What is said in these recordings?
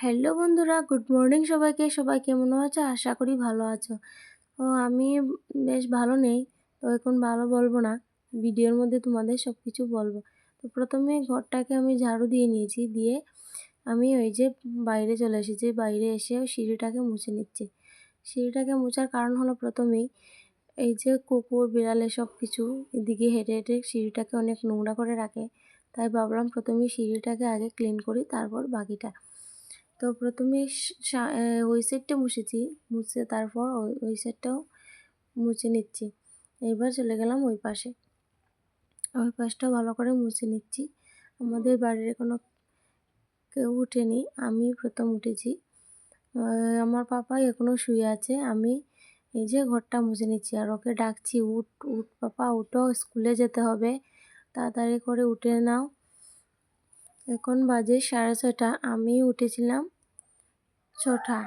Hello বন্ধুরা, good morning সবাইকে। সবাই কেমন আছো? আশা করি ভালো আছো। ও, আমি বেশ ভালো নেই, তো এখন ভালো বলব না। ভিডিওর মধ্যে তোমাদের সব কিছু বলব। তো প্রথমে ঘরটাকে আমি ঝাড়ু দিয়ে নিয়েছি, দিয়ে আমি ওই যে বাইরে চলে এসেছি। বাইরে এসে সিঁড়িটাকে মুছে নিচ্ছি। সিঁড়িটাকে মোছার কারণ হলো প্রথমেই এই যে কুকুর, বিড়ালে সব কিছু এদিকে হেঁটে হেঁটে সিঁড়িটাকে অনেক নোংরা করে রাখে। তাই ভাবলাম প্রথমেই সিঁড়িটাকে আগে ক্লিন করি, তারপর বাকিটা। তো প্রথমে ওই সাইডটা মুছেছি। মুছে তারপর ওই সাইডটাও মুছে নিচ্ছি। এবার চলে গেলাম ওই পাশে। ওই পাশটাও ভালো করে মুছে নিচ্ছি। আমাদের বাড়ির কোনো কেউ উঠেনি। আমি প্রথম উঠেছি। আমার পাপা এখনও শুয়ে আছে। আমি এই যে ঘরটা মুছে নিচ্ছি আর ওকে ডাকছি, উঠ উঠ পাপা, উঠো, স্কুলে যেতে হবে। তাড়াতাড়ি করে উঠে নাও। এখন বাজে সাড়ে ছটা আমি উঠেছিলাম ছটা।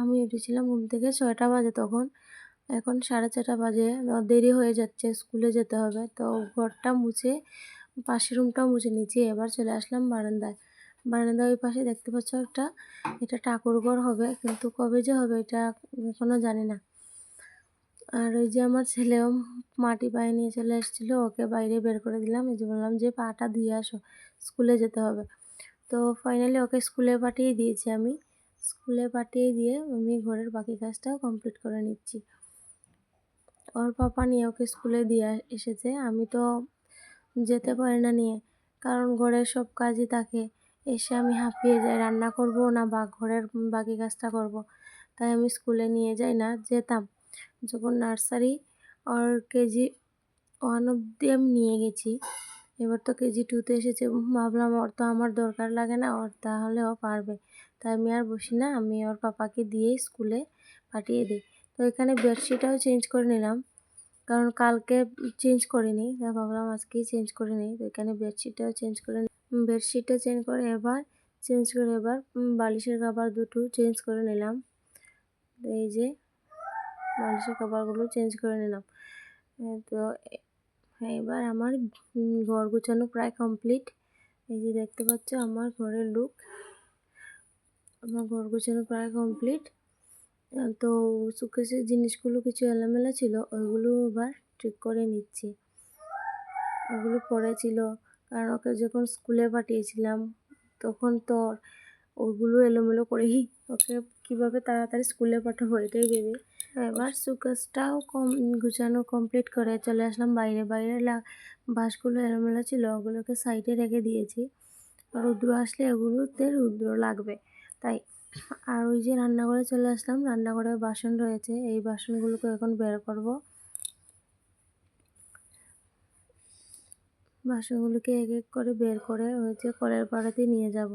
আমি উঠেছিলাম ঘুম থেকে ছয়টা বাজে তখন। এখন সাড়ে ছটা বাজে। দেরি হয়ে যাচ্ছে, স্কুলে যেতে হবে। তো ঘরটা মুছে, পাশের রুমটাও মুছে নিচ্ছি এবার চলে আসলাম বারান্দায়। বারান্দায় ওই পাশে দেখতে পাচ্ছ একটা, এটা ঠাকুর ঘর হবে। কিন্তু কবে যে হবে এটা এখনও জানি না। আর ওই যে আমার ছেলেও মাটি পায়ে নিয়ে চলে এসেছিল, ওকে বাইরে বের করে দিলাম। এই যে বললাম যে, পাটা ধুয়ে আসো, স্কুলে যেতে হবে। তো ফাইনালি ওকে স্কুলে পাঠিয়ে দিয়েছি আমি। স্কুলে পাঠিয়ে দিয়ে আমি ঘরের বাকি কাজটাও কমপ্লিট করে নিচ্ছি। ওর পাপা নিয়ে ওকে স্কুলে দিয়ে এসেছে। আমি তো যেতে পারি না নিয়ে, কারণ ঘরের সব কাজই থাকে এসে আমি হাঁপিয়ে যাই, রান্না করব না বা ঘরের বাকি কাজটা করব। তাই আমি স্কুলে নিয়ে যাই না, যেতাম। যখন নার্সারি ওর কেজি ওয়ান অব্দি আমি নিয়ে গেছি। এবার তো কেজি টুতে এসেছে। ভাবলাম ওর তো আমার দরকার লাগে না, ওর তাহলে ও পারবে। তাই আমি আর বসি না, আমি ওর পাপাকে দিয়েই স্কুলে পাঠিয়ে দিই। তো এখানে বেডশিটটাও চেঞ্জ করে নিলাম, কারণ কালকে চেঞ্জ করিনি। তাই ভাবলাম আজকেই চেঞ্জ করে নিই। তো এখানে বেডশিটটাও চেঞ্জ করে নিই বেডশিটটা চেঞ্জ করে এবার চেঞ্জ করে এবার বালিশের খাবার দুটো চেঞ্জ করে নিলাম। এই যে বালিশের খাবারগুলো চেঞ্জ করে নিলাম। তো এবার আমার ঘর গুছানো প্রায় কমপ্লিট এই যে দেখতে পাচ্ছ আমার ঘরের লুক আমার ঘর গুছানো প্রায় কমপ্লিট তো সুকেশের জিনিসগুলো কিছু এলোমেলো ছিল, ওইগুলো এবার ঠিক করে নিচ্ছি। ওগুলো পড়েছিল কারণ ওকে যখন স্কুলে পাঠিয়েছিলাম, তখন তো ওগুলো এলোমেলো করেই ওকে কীভাবে তাড়াতাড়ি স্কুলে পাঠাবো এটাই ভেবে এবার সুকেসটাও কম, গুছানো কমপ্লিট করে চলে আসলাম বাইরে। বাইরে বাঁশগুলো এলোমেলো ছিল, ওগুলোকে সাইডে রেখে দিয়েছি। রুদ্র আসলে এগুলোতে রুদ্র লাগবে, তাই আর ওই যে রান্নাঘরে চলে আসলাম, রান্নাঘরে বাসন রয়েছে, এই বাসনগুলোকে এখন বের করব। বাসনগুলোকে এক এক করে বের করে হয়েছে কলের পাড়াতে নিয়ে যাব।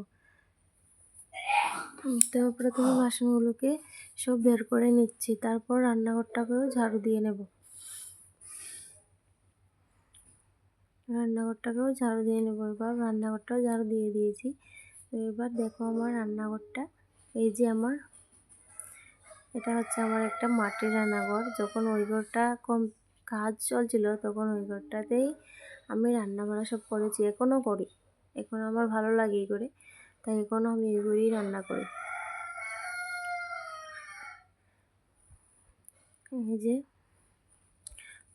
তো প্রথমে বাসনগুলোকে সব বের করে নিচ্ছি, তারপর রান্নাঘরটাকেও ঝাড়ু দিয়ে নেব। রান্নাঘরটাকেও ঝাড়ু দিয়ে নেব, এবার রান্নাঘরটাও ঝাড়ু দিয়ে দিয়েছি। তো এবার দেখো আমার রান্নাঘরটা, এই যে আমার, এটা হচ্ছে আমার একটা মাটির রান্নাঘর। যখন ওই ঘরটা কম কাজ চলছিল, তখন ওই ঘরটাতেই আমি রান্না বান্না সব করেছি এখনও করি। এখন আমার ভালো লাগে এই করে। তাই এখনও আমি করেই রান্না করি। এই যে,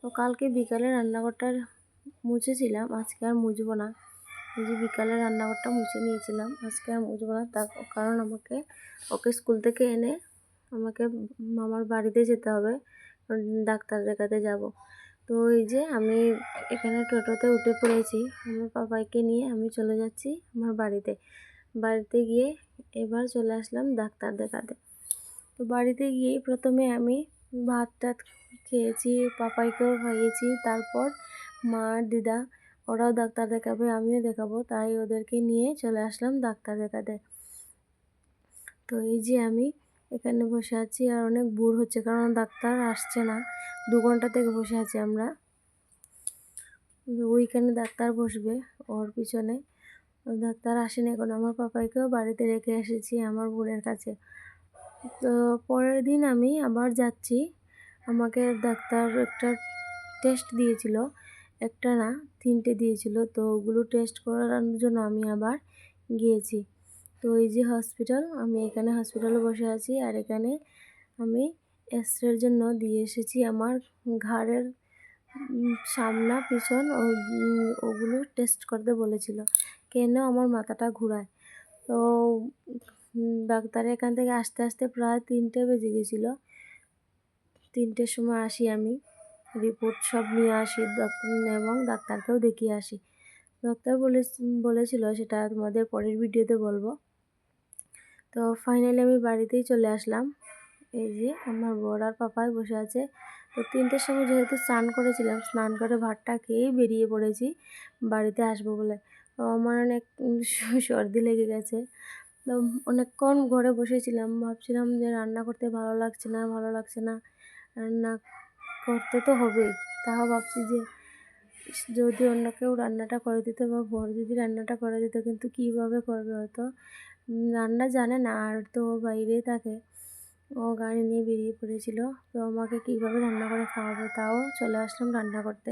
তো কালকে বিকালে রান্নাঘরটা মুছেছিলাম, আজকে আর মুছবো না। এই যে বিকালে রান্নাঘরটা মুছে নিয়েছিলাম, আজকে আর মুছবো না। তার কারণ আমাকে, ওকে স্কুল থেকে এনে আমাকে মামার বাড়িতে যেতে হবে ডাক্তার দেখাতে যাব। তো এই যে আমি এখানে টোটোতে উঠে পড়েছি, আমার বাবাইকে নিয়ে আমি চলে যাচ্ছি আমার বাড়িতে। বাড়িতে গিয়ে এবার চলে আসলাম ডাক্তার দেখাতে। তো বাড়িতে গিয়ে প্রথমে আমি ভাত টাত খেয়েছি, পাপাইকেও খাইয়েছি, তারপর মা, দিদা ওরাও ডাক্তার দেখাবে, আমিও দেখাবো, তাই ওদেরকে নিয়ে চলে আসলাম ডাক্তার দেখাতে। তো এই যে আমি এখানে বসে আছি, আর অনেক বুড় হচ্ছে, কারণ ডাক্তার আসছে না, দু ঘণ্টা থেকে বসে আছি আমরা। ওইখানে ডাক্তার বসবে, ওর পিছনে। ডাক্তার আসেনি এখন। আমার পাপাইকেও বাড়িতে রেখে এসেছি আমার বোনের কাছে। তো পরের দিন আমি আবার যাচ্ছি। আমাকে ডাক্তার একটা টেস্ট দিয়েছিল। একটা না, তিনটে দিয়েছিল। তো ওগুলো টেস্ট করার জন্য আমি আবার গিয়েছি। তো এই যে হসপিটাল আমি এখানে হসপিটালে বসে আছি আর এখানে আমি এক্সরের জন্য দিয়ে এসেছি আমার ঘাড়ের সামনা, পিছন ওগুলো টেস্ট করতে বলেছিল। কেন আমার মাথাটা ঘুরায়? তো উম, ডাক্তার এখান থেকে আসতে আসতে প্রায় তিনটে বেজে গেছিল। তিনটের সময় আসি আমি। রিপোর্ট সব নিয়ে আসি এবং ডাক্তারকেও দেখিয়ে আসি। ডাক্তার বলে বলেছিল সেটা তোমাদের পরের ভিডিওতে বলব। তো ফাইনালি আমি বাড়িতেই চলে আসলাম। এই যে আমার বর আর পাপাই বসে আছে। তো তিনটের সময় যেহেতু স্নান করেছিলাম স্নান করে ভাতটা খেয়েই বেরিয়ে পড়েছি। বাড়িতে আসব বলে। তো আমার অনেক সর্দি লেগে গেছে। তো অনেকক্ষণ ঘরে বসেছিলাম, ভাবছিলাম যে রান্না করতে ভালো লাগছে না, ভালো লাগছে না, রান্না করতে তো হবেই। তাও ভাবছি যে যদি অন্য কেউ রান্নাটা করে দিত বা বর যদি রান্নাটা করে দিত, কিন্তু কীভাবে করবে হয়তো? রান্না জানে না, আর তো ও বাইরেই থাকে। ও গাড়ি নিয়ে বেরিয়ে পড়েছিল। তো আমাকে কীভাবে রান্না করে খাওয়াবে? তাও চলে আসলাম রান্না করতে।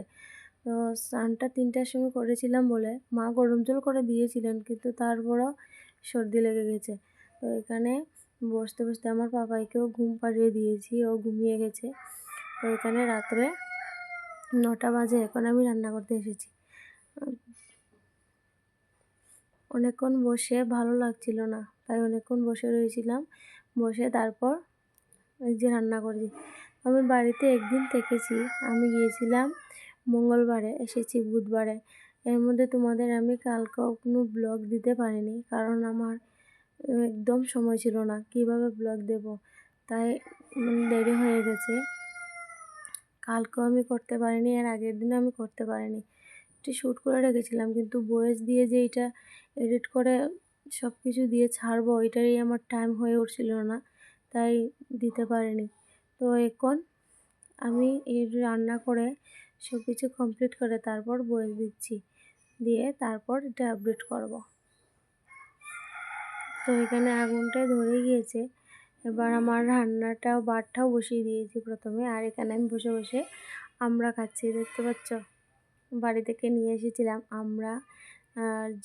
তো স্নানটা তিনটার সময় করেছিলাম বলে মা গরম জল করে দিয়েছিলেন, কিন্তু তারপরও সর্দি লেগে গেছে। তো এখানে বসতে বসতে আমার পাপাইকেও ঘুম পাড়িয়ে দিয়েছি, ও ঘুমিয়ে গেছে। তো এখানে রাত্রে নটা বাজে এখন আমি রান্না করতে এসেছি। অনেকক্ষণ বসে ভালো লাগছিল না, তাই অনেকক্ষণ বসে রয়েছিলাম। বসে তারপর এই যে রান্না করি আমি বাড়িতে একদিন থেকেছি, আমি গিয়েছিলাম মঙ্গলবারে এসেছি বুধবারে। এর মধ্যে তোমাদের আমি কালকেও কোনো ব্লগ দিতে পারিনি কারণ আমার একদম সময় ছিল না। কীভাবে ব্লগ দেব? তাই উম, দেরি হয়ে গেছে। কালকেও আমি করতে পারিনি আর আগের দিনও আমি করতে পারিনি। একটু শ্যুট করে রেখেছিলাম কিন্তু ভয়েস দিয়ে যে এটা এডিট করে সব কিছু দিয়ে ছাড়বো এটারই আমার টাইম হয়ে উঠছিল না তাই দিতে পারিনি। তো এখন আমি এই রান্না করে সব কিছু কমপ্লিট করে তারপর বয়েস দিচ্ছি। দিয়ে তারপর এটা আপডেট করব। তো এখানে আগুনটা ধরে গিয়েছে। এবার আমার রান্নাটাও, বারটাও বসিয়ে দিয়েছি প্রথমে। আর এখানে আমি বসে বসে আমরা খাচ্ছি, দেখতে পাচ্ছ? বাড়ি থেকে নিয়ে এসেছিলাম আমরা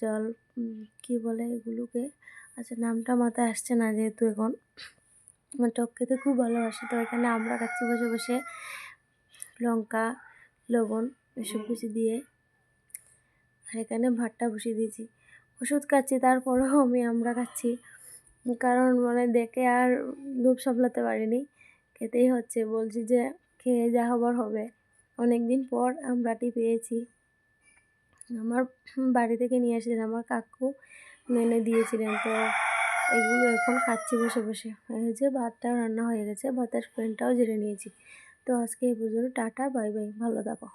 জল কি বলে এগুলোকে? আচ্ছা নামটা মাথায় আসছে না যেহেতু এখন। আমার টক খেতে খুব ভালোবাসে। তো এখানে আমরা খাচ্ছি বসে বসে লঙ্কা লবণ এসব কিছু দিয়ে। আর এখানে ভাতটা বসিয়ে দিয়েছি। ওষুধ খাচ্ছি তারপরেও আমি আমরা খাচ্ছি। কারণ মানে দেখে আর লোভ সামলাতে পারিনি। খেতেই হচ্ছে। বলছি যে খেয়ে যা হবার হবে। অনেক দিন পর আমরাটি পেয়েছি। আমার বাড়ি থেকে নিয়ে এসেছিলেন আমার কাকু। মেনে দিয়েছিলেন। তো এগুলো এখন খাচ্ছি বসে বসে। এই যে ভাতটাও রান্না হয়ে গেছে। ভাতের ফ্যানটাও জেরে নিয়েছি। তো আজকে এই পর্যন্ত টাটা বাই বাই ভালো থাকো।